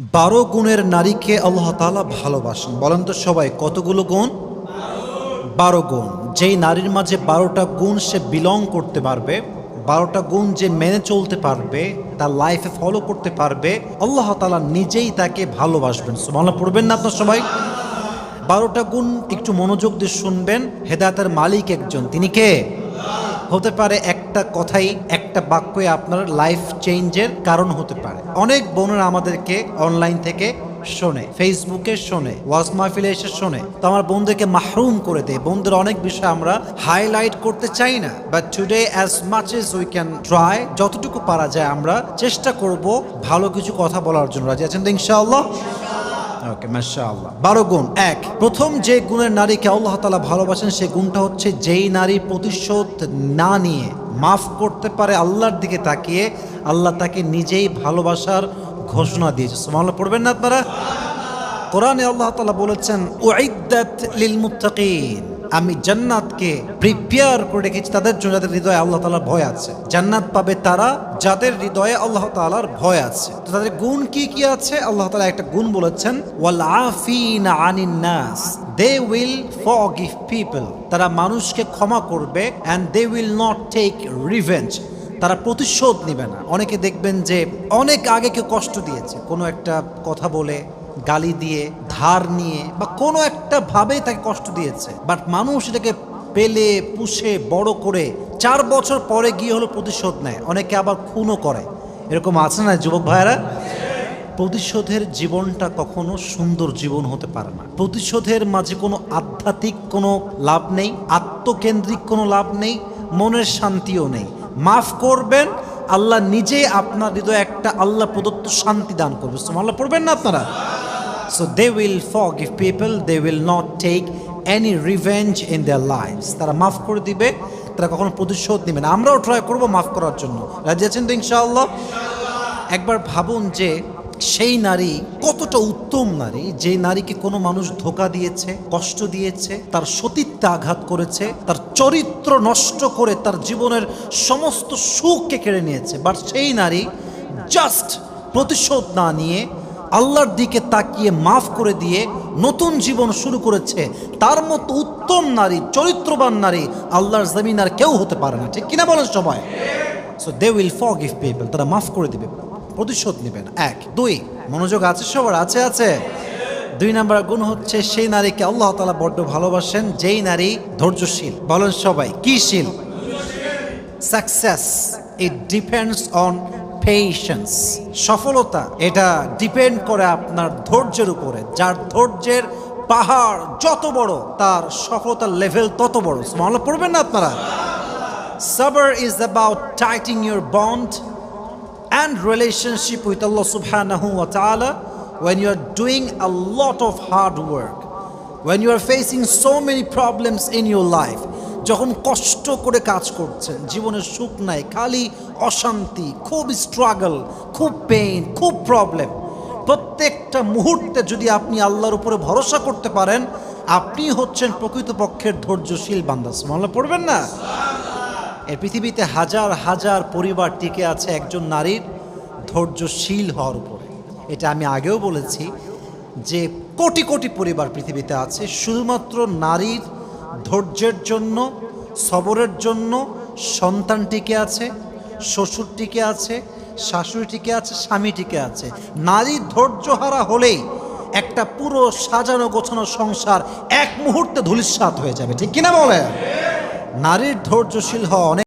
বারো গুণের নারীকে আল্লাহ তাআলা ভালোবাসেন। বলেন তো সবাই, কতগুলো গুণ? বারো গুণ। যেই নারীর মাঝে বারোটা গুণ সে বিলং করতে পারবে, বারোটা গুণ যে মেনে চলতে পারবে, তার লাইফে ফলো করতে পারবে, আল্লাহ তাআলা নিজেই তাকে ভালোবাসবেন। সুবহানাল্লাহ, পড়বেন না আপনার সবাই? বারোটা গুণ একটু মনোযোগ দিয়ে শুনবেন। হেদায়তের মালিক একজন। তিনি কে? হতে পারে একটা কথাই, একটা বাক্যই আপনার লাইফ চেঞ্জের কারণ হতে পারে। অনেক বোনেরা আমাদেরকে অনলাইন থেকে শোনে ফেসবুকে শোনে ওয়াজ মাহফিলে এসে শোনে। তো আমার বন্ধুকে মাহরুম করে দেয়। বোনদের অনেক বিষয় আমরা হাইলাইট করতে চাই না। But today as much as we can try যতটুকু পারা যায় আমরা চেষ্টা করব ভালো কিছু কথা বলার জন্য। রাজি আছেন তো ইনশাআল্লাহ? ওকে, মাশাআল্লাহ। বারো গুণ, এক। প্রথম যে গুণের নারীকে আল্লাহ তালা ভালোবাসেন সেই গুণটা হচ্ছে যেই নারী প্রতিশোধ না নিয়ে মাফ করতে পারে আল্লাহর দিকে তাকিয়ে, আল্লাহ তাকে নিজেই ভালোবাসার ঘোষণা দিয়েছে। সুমাল্লাহ পড়বেন না আপনারা? কোরআনে আল্লাহ তালা বলেছেন ওয়াইদাত লিল মুত্তাকিন। আমি জান্নাতকে প্রিপেয়ার করে রেখেছি, তাদের জন্য যাদের হৃদয়ে আল্লাহ তালার ভয় আছে। জান্নাত পাবে তারা যাদের হৃদয়ে আল্লাহ তালার ভয় আছে। তো তাদের গুণ কি কি আছে? আল্লাহ তালা একটা গুণ বলেছেন ওয়াল নাস দে উইল ফরগিভ পিপল তারা মানুষকে ক্ষমা করবে and they will not take revenge তারা প্রতিশোধ নেবে না। অনেকে দেখবেন যে অনেক আগে কেউ কষ্ট দিয়েছে। কোনো একটা কথা বলে, গালি দিয়ে ধার নিয়ে বা কোনো একটা ভাবে তাকে কষ্ট দিয়েছে। বাট মানুষ এটাকে পেলে, পুষে, বড় করে চার বছর পরে গিয়ে হলো প্রতিশোধ নেয়। অনেকে আবার খুনও করে। এরকম আছে না যুবক ভাইয়েরা? প্রতিশোধের জীবনটা কখনো সুন্দর জীবন হতে পারে না। প্রতিশোধের মাঝে কোনো আধ্যাত্মিক কোনো লাভ নেই, আত্মকেন্দ্রিক কোনো লাভ নেই, মনের শান্তিও নেই। মাফ করবেন, আল্লাহ নিজে আপনার হৃদয়ে একটা আল্লাহ প্রদত্ত শান্তি দান করবে। আল্লাহ পড়বেন না আপনারা? So they will forgive people they will not take any revenge in their lifes তারা মাফ করে দিবে, তারা কখনো প্রতিশোধ নেবে না। আমরাও ট্রাই করব মাফ করার জন্য। রাজি আছেন তো ইনশাআল্লাহ? একবার ভাবুন যে সেই নারী কতটা উত্তম নারী, যে নারীকে কোনো মানুষ ধোকা দিয়েছে, কষ্ট দিয়েছে, তার সতীত্বে আঘাত করেছে, তার চরিত্র নষ্ট করে তার জীবনের সমস্ত সুখকে কেড়ে নিয়েছে। বাট সেই নারী জাস্ট প্রতিশোধ না নিয়ে আল্লাহর দিকে তাকিয়ে মাফ করে দিয়ে নতুন জীবন শুরু করেছে। তার মতো উত্তম নারী, চরিত্রবান নারী আল্লাহর জমিন আর কেউ হতে পারে না। ঠিক কিনা বলেন সবাই? So they will forgive people তারা মাফ করে দিবে। প্রতিশোধ নেবে না। এক। দুই। মনোযোগ আছে সবার? আছে আছে। দুই নাম্বার গুণ হচ্ছে সেই নারীকে আল্লাহ তালা বড্ড ভালোবাসেন, যেই নারী ধৈর্যশীল। বলেন সবাই, কি শীল? Success it depends on patience সফলতা, এটা ডিপেন্ড করে আপনার ধৈর্যের উপরে। যার ধৈর্যের পাহাড় যত বড়, তার সফলতার লেভেল তত বড়। স্মল পড়বেন না আপনারা? সবার is about tighting your bond and relationship with Allah সুবহানাহু ওয়া তাআলা when you are doing a lot of hard work when you are facing so many problems in your life যখন কষ্ট করে কাজ করছেন জীবনের সুখ নাই, খালি অশান্তি, খুব স্ট্রাগল খুব পেইন খুব প্রবলেম প্রত্যেকটা মুহূর্তে যদি আপনি আল্লাহর উপরে ভরসা করতে পারেন, আপনি হচ্ছেন প্রকৃতপক্ষের ধৈর্যশীল বান্দা। মনে পড়বেন না? এই পৃথিবীতে হাজার হাজার পরিবার টিকে আছে একজন নারীর ধৈর্যশীল হওয়ার উপরে। এটা আমি আগেও বলেছি যে কোটি কোটি পরিবার পৃথিবীতে আছে, শুধুমাত্র নারীর ধৈর্যের জন্য, সবরের জন্য সন্তান টিকে আছে শ্বশুর টিকে আছে শাশুড়ি টিকে আছে স্বামী টিকে আছে। নারী ধৈর্যহারা হলেই একটা পুরো সাজানো গোছানো সংসার এক মুহূর্তে ধুলিস্বাত হয়ে যাবে। ঠিক কিনা বলে নারীর ধৈর্যশীল হওয়া অনেক